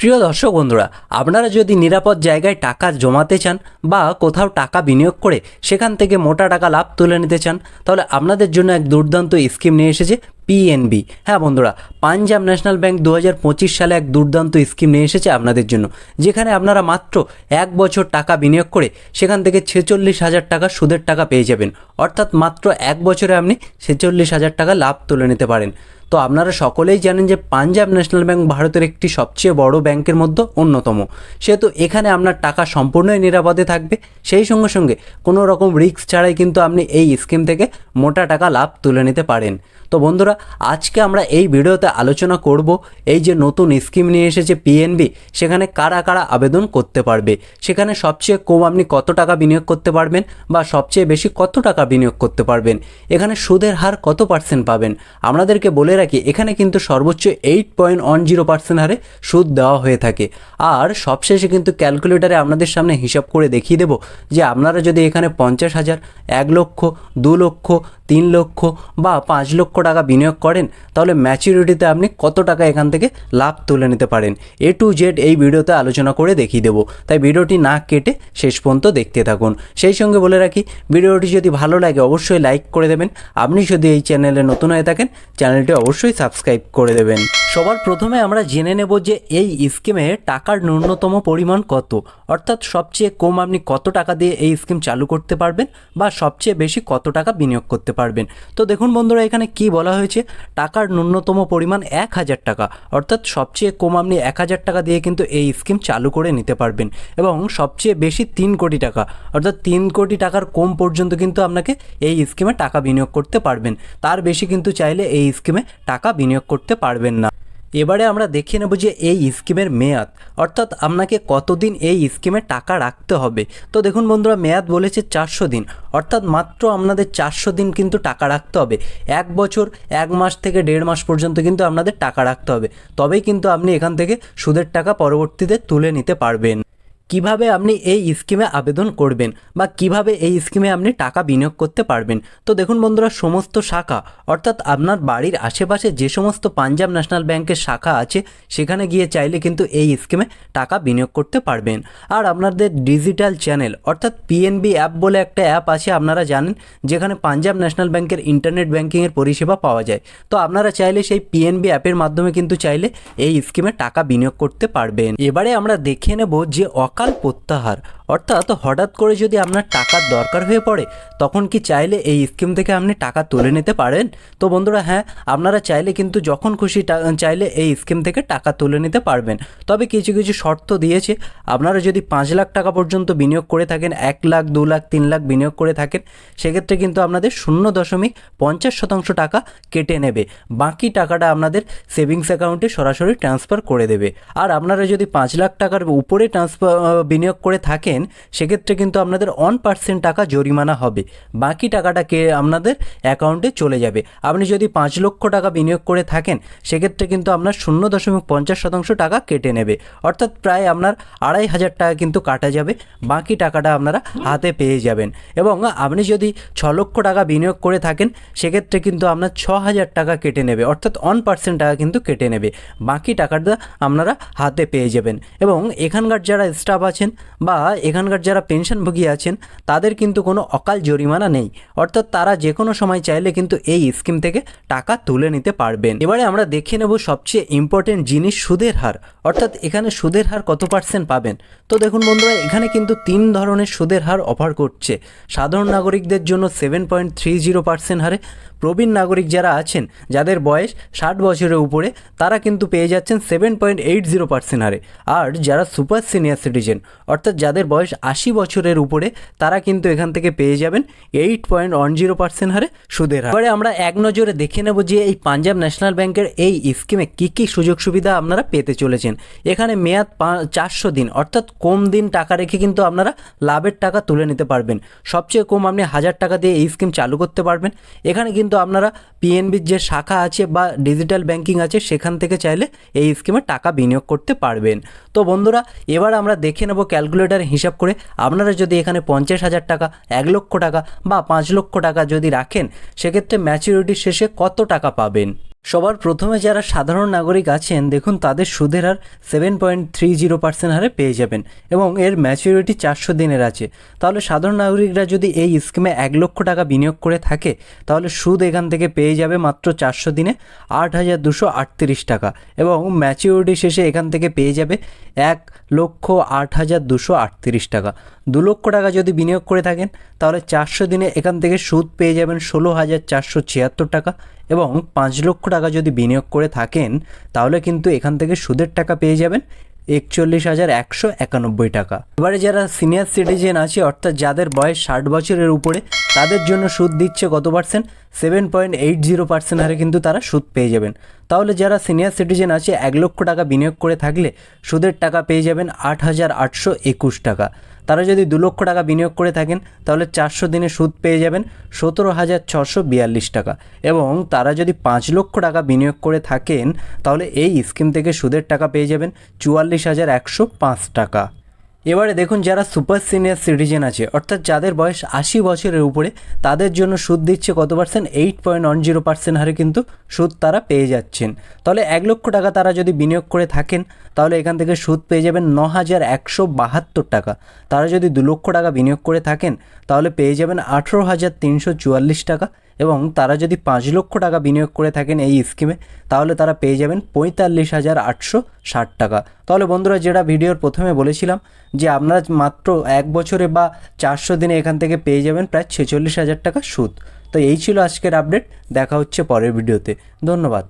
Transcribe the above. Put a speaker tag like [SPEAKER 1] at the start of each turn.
[SPEAKER 1] প্রিয় দর্শক বন্ধুরা, আপনারা যদি নিরাপদ জায়গায় টাকা জমাতে চান বা কোথাও টাকা বিনিয়োগ করে সেখান থেকে মোটা টাকা লাভ তুলে নিতে চান, তাহলে আপনাদের জন্য এক দুর্দান্ত স্কিম নিয়ে এসেছে পিএনবি হ্যাঁ বন্ধুরা, পাঞ্জাব ন্যাশনাল ব্যাংক দু হাজার পঁচিশ সালে এক দুর্দান্ত স্কিম নিয়ে এসেছে আপনাদের জন্য, যেখানে আপনারা মাত্র এক বছর টাকা বিনিয়োগ করে সেখান থেকে ছেচল্লিশ হাজার টাকা সুদের টাকা পেয়ে যাবেন। অর্থাৎ মাত্র এক বছরে আপনি ছেচল্লিশ হাজার টাকা লাভ তুলে নিতে পারেন। তো আপনারা সকলেই জানেন যে পাঞ্জাব ন্যাশনাল ব্যাংক ভারতের একটি সবচেয়ে বড় ব্যাংকের মধ্যে অন্যতম। সেহেতু এখানে আপনার টাকা সম্পূর্ণই নিরাপদে থাকবে। সেই সঙ্গে সঙ্গে কোনো রকম রিস্ক ছাড়াই কিন্তু আপনি এই স্কিম থেকে মোটা টাকা লাভ তুলে নিতে পারেন। তো বন্ধুরা আজকে আমরা এই ভিডিওতে আলোচনা করব এই যে নতুন স্কিম নিয়ে এসেছে পিএনবি সেখানে কারা কারা আবেদন করতে পারবে? সেখানে সবচেয়ে কম আপনি কত টাকা বিনিয়োগ করতে পারবেন বা সবচেয়ে বেশি কত টাকা বিনিয়োগ করতে পারবেন? এখানে সুদের হার কত পার্সেন্ট পাবেন? আপনাদেরকে বলে রাখি, এখানে কিন্তু সর্বোচ্চ eight point one zero percent হারে সুদ দেওয়া হয়ে থাকে। আর সবশেষে কিন্তু ক্যালকুলেটারে আপনাদের সামনে হিসাব করে দেখিয়ে দেবো যে আপনারা যদি এখানে পঞ্চাশ হাজার, এক লক্ষ, দু লক্ষ তিন লক্ষ বা পাঁচ লক্ষ টাকা বিনিয়োগ করেন, তাহলে ম্যাচুরিটিতে আপনি কত টাকা এখান থেকে লাভ তুলে নিতে পারেন? এ টু জেড এই ভিডিওতে আলোচনা করে দেখিয়ে দেবো। তাই ভিডিওটি না কেটে শেষ পর্যন্ত দেখতে থাকুন। সেই সঙ্গে বলে রাখি, ভিডিওটি যদি ভালো লাগে অবশ্যই লাইক করে দেবেন। আপনি যদি এই চ্যানেলে নতুন হয়ে থাকেন, চ্যানেলটি অবশ্যই সাবস্ক্রাইব করে দেবেন। সবার প্রথমে আমরা জেনে নেব যে এই স্কিমে টাকার ন্যূনতম পরিমাণ কত, অর্থাৎ সবচেয়ে কম আপনি কত টাকা দিয়ে এই স্কিম চালু করতে পারবেন বা সবচেয়ে বেশি কত টাকা বিনিয়োগ করতে পারবেন। তো দেখুন বন্ধুরা, এখানে কি বলা হয়েছে? টাকার ন্যূনতম পরিমাণ এক হাজার টাকা। অর্থাৎ সবচেয়ে কম আপনি এক হাজার টাকা দিয়ে কিন্তু এই স্কিম চালু করে নিতে পারবেন। এবং সবচেয়ে বেশি তিন কোটি টাকা, অর্থাৎ তিন কোটি টাকার কম পর্যন্ত কিন্তু আপনাকে এই স্কিমে টাকা বিনিয়োগ করতে পারবেন। তার বেশি কিন্তু চাইলে এই স্কিমে টাকা বিনিয়োগ করতে পারবেন না। এবারে আমরা দেখে নেব যে এই স্কিমের মেয়াদ, অর্থাৎ আপনাকে কতদিন এই স্কিমে টাকা রাখতে হবে। তো দেখুন বন্ধুরা, মেয়াদ বলেছে চারশো দিন, অর্থাৎ মাত্র আপনাদের চারশো দিন কিন্তু টাকা রাখতে হবে। এক বছর, এক মাস থেকে দেড় মাস পর্যন্ত কিন্তু আপনাদের টাকা রাখতে হবে। তবেই কিন্তু আপনি এখান থেকে সুদের টাকা পরবর্তীতে তুলে নিতে পারবেন। কীভাবে আপনি এই স্কিমে আবেদন করবেন বা কীভাবে এই স্কিমে আপনি টাকা বিনিয়োগ করতে পারবেন? তো দেখুন বন্ধুরা, সমস্ত শাখা, অর্থাৎ আপনার বাড়ির আশেপাশে যে সমস্ত পাঞ্জাব ন্যাশনাল ব্যাংকের শাখা আছে, সেখানে গিয়ে চাইলে কিন্তু এই স্কিমে টাকা বিনিয়োগ করতে পারবেন। আর আপনাদের ডিজিটাল চ্যানেল, অর্থাৎ পিএনবি অ্যাপ বলে একটা অ্যাপ আছে, আপনারা জানেন, যেখানে পাঞ্জাব ন্যাশনাল ব্যাংকের ইন্টারনেট ব্যাংকিংয়ের পরিষেবা পাওয়া যায়। তো আপনারা চাইলে সেই পিএনবি অ্যাপের মাধ্যমে কিন্তু চাইলে এই স্কিমে টাকা বিনিয়োগ করতে পারবেন। এবারে আমরা দেখে নেব যে অকাল প্রত্যাহার অর্থাৎ হঠাৎ করে যদি আপনার টাকার দরকার হয়ে পড়ে, তখন কি চাইলে এই স্কিম থেকে আপনি টাকা তুলে নিতে পারেন? তো বন্ধুরা হ্যাঁ আপনারা চাইলে কিন্তু যখন খুশি চাইলে এই স্কিম থেকে টাকা তুলে নিতে পারবেন। তবে কিছু কিছু শর্ত দিয়েছে। আপনারা যদি পাঁচ লাখ টাকা পর্যন্ত বিনিয়োগ করে থাকেন, এক লাখ, দু লাখ, তিন লাখ বিনিয়োগ করে থাকেন, সেক্ষেত্রে কিন্তু আপনাদের শূন্য দশমিক পঞ্চাশ শতাংশ টাকা কেটে নেবে। বাকি টাকাটা আপনাদের সেভিংস অ্যাকাউন্টে সরাসরি ট্রান্সফার করে দেবে। আর আপনারা যদি পাঁচ লাখ টাকার উপরে ট্রান্সফার বিনিয়োগ করে থাকেন সেক্ষেত্রে কিন্তু আপনাদের ওয়ান পার্সেন্ট টাকা জরিমানা হবে। বাকি টাকাটা কে? আপনাদের অ্যাকাউন্টে চলে যাবে। আপনি যদি পাঁচ লক্ষ টাকা বিনিয়োগ করে থাকেন, সেক্ষেত্রে কিন্তু আপনার শূন্য দশমিক পঞ্চাশ শতাংশ টাকা কেটে নেবে। অর্থাৎ প্রায় আপনার আড়াই হাজার টাকা কিন্তু কাটা যাবে। বাকি টাকাটা আপনারা হাতে পেয়ে যাবেন। এবং আপনি যদি ছ লক্ষ টাকা বিনিয়োগ করে থাকেন, সেক্ষেত্রে কিন্তু আপনার ছ হাজার টাকা কেটে নেবে। অর্থাৎ ওয়ান পার্সেন্ট টাকা কিন্তু কেটে নেবে। বাকি টাকাটা আপনারা হাতে পেয়ে যাবেন। এবং এখানকার যারা স্টাফ আছেন বা এখানকার যারা পেনশনভোগী আছেন, তাদের কিন্তু কোনো অকাল জরিমানা নেই। অর্থাৎ তারা যে কোনো সময় চাইলে কিন্তু এই স্কিম থেকে টাকা তুলে নিতে পারবেন। এবারে আমরা দেখে নেব সবচেয়ে ইম্পর্টেন্ট জিনিস, সুদের হার। অর্থাৎ এখানে সুদের হার কত পার্সেন্ট পাবেন? তো দেখুন বন্ধুরা, এখানে কিন্তু তিন ধরনের সুদের হার অফার করছে। সাধারণ নাগরিকদের জন্য seven point three zero percent হারে। প্রবীণ নাগরিক যারা আছেন, যাদের বয়স ষাট বছরের উপরে, তারা কিন্তু পেয়ে যাচ্ছেন seven point eight zero percent হারে। আর যারা সুপার সিনিয়র সিটিজেন অর্থাৎ যাদের বয়স আশি বছরের উপরে, তারা কিন্তু এখান থেকে পেয়ে যাবেন eight point one zero percent হারে সুদের হার। এবারে আমরা এক নজরে দেখে নেব যে এই পাঞ্জাব ন্যাশনাল ব্যাংকের এই স্কিমে কী কী সুযোগ সুবিধা আপনারা পেতে চলেছেন। এখানে মেয়াদ চারশো দিন, অর্থাৎ কম দিন টাকা রেখে কিন্তু আপনারা লাভের টাকা তুলে নিতে পারবেন। সবচেয়ে কম আপনি হাজার টাকা দিয়ে এই স্কিম চালু করতে পারবেন। এখানে কিন্তু আপনারা পিএনবির যে শাখা আছে বা ডিজিটাল ব্যাংকিং আছে, সেখান থেকে চাইলে এই স্কিমে টাকা বিনিয়োগ করতে পারবেন। তো বন্ধুরা, এবার আমরা দেখে নেব ক্যালকুলেটার হিসাব করে আপনারা যদি এখানে পঞ্চাশ হাজার টাকা, এক লক্ষ টাকা বা পাঁচ লক্ষ টাকা যদি রাখেন, সেক্ষেত্রে ম্যাচিউরিটির শেষে কত টাকা পাবেন? সবার প্রথমে যারা সাধারণ নাগরিক আছেন, দেখুন তাদের সুদের হার seven point three zero percent হারে পেয়ে যাবেন এবং এর ম্যাচুরিটি চারশো দিনের আছে। তাহলে সাধারণ নাগরিকরা যদি এই স্কিমে এক লক্ষ টাকা বিনিয়োগ করে থাকে, তাহলে সুদ এখান থেকে পেয়ে যাবে মাত্র চারশো দিনে আট হাজার দুশো আটত্রিশ টাকা এবং ম্যাচিউরিটি শেষে এখান থেকে পেয়ে যাবে এক লক্ষ আট হাজার দুশো আটত্রিশ টাকা। দু লক্ষ টাকা যদি বিনিয়োগ করে থাকেন, তাহলে চারশো দিনে এখান থেকে সুদ পেয়ে যাবেন ষোলো হাজার চারশো ছিয়াত্তর টাকা এবং পাঁচ লক্ষ টাকা যদি বিনিয়োগ করে থাকেন, তাহলে কিন্তু এখান থেকে সুদের টাকা পেয়ে যাবেন একচল্লিশ হাজার একশো একানব্বই টাকা। এবারে যারা সিনিয়র সিটিজেন আছে, অর্থাৎ যাদের বয়স ষাট বছরের উপরে, তাদের জন্য সুদ দিচ্ছে কত percent? Seven point eight zero percent হারে কিন্তু তারা সুদ পেয়ে যাবেন। তাহলে যারা সিনিয়র সিটিজেন আছে, এক লক্ষ টাকা বিনিয়োগ করে থাকলে সুদের টাকা পেয়ে যাবেন আট হাজার আটশো একুশ টাকা। তারা যদি দু লক্ষ টাকা বিনিয়োগ করে থাকেন, তাহলে চারশো দিনে সুদ পেয়ে যাবেন সতেরো হাজার ছশো বিয়াল্লিশ টাকা। এবং তারা যদি পাঁচ লক্ষ টাকা বিনিয়োগ করে থাকেন, তাহলে এই স্কিম থেকে সুদের টাকা পেয়ে যাবেন চুয়াল্লিশ হাজার একশো পাঁচ টাকা। এবারে দেখুন যারা সুপার সিনিয়র সিটিজেন আছে, অর্থাৎ যাদের বয়স আশি বছরের উপরে, তাদের জন্য সুদ দিচ্ছে কত percent eight point one zero percent হারে কিন্তু সুদ তারা পেয়ে যাচ্ছেন। তাহলে এক লক্ষ টাকা তারা যদি বিনিয়োগ করে থাকেন, তাহলে এখান থেকে সুদ পেয়ে যাবেন ন হাজার একশো বাহাত্তর টাকা। তারা যদি দু লক্ষ টাকা বিনিয়োগ করে থাকেন, তাহলে পেয়ে যাবেন আঠেরো হাজার তিনশো চুয়াল্লিশ টাকা। এবং তারা যদি পাঁচ লক্ষ টাকা বিনিয়োগ করে থাকেন এই স্কিমে, তাহলে তারা পেয়ে যাবেন পঁয়তাল্লিশ হাজার আটশো ষাট টাকা। তাহলে বন্ধুরা, যেটা ভিডিওর প্রথমে বলেছিলাম, যে আপনারা মাত্র এক বছরে বা চারশো দিনে এখান থেকে পেয়ে যাবেন প্রায় ছেচল্লিশ হাজার টাকা সুদ। তো এই ছিল আজকের আপডেট, দেখা হচ্ছে পরের ভিডিওতে। ধন্যবাদ।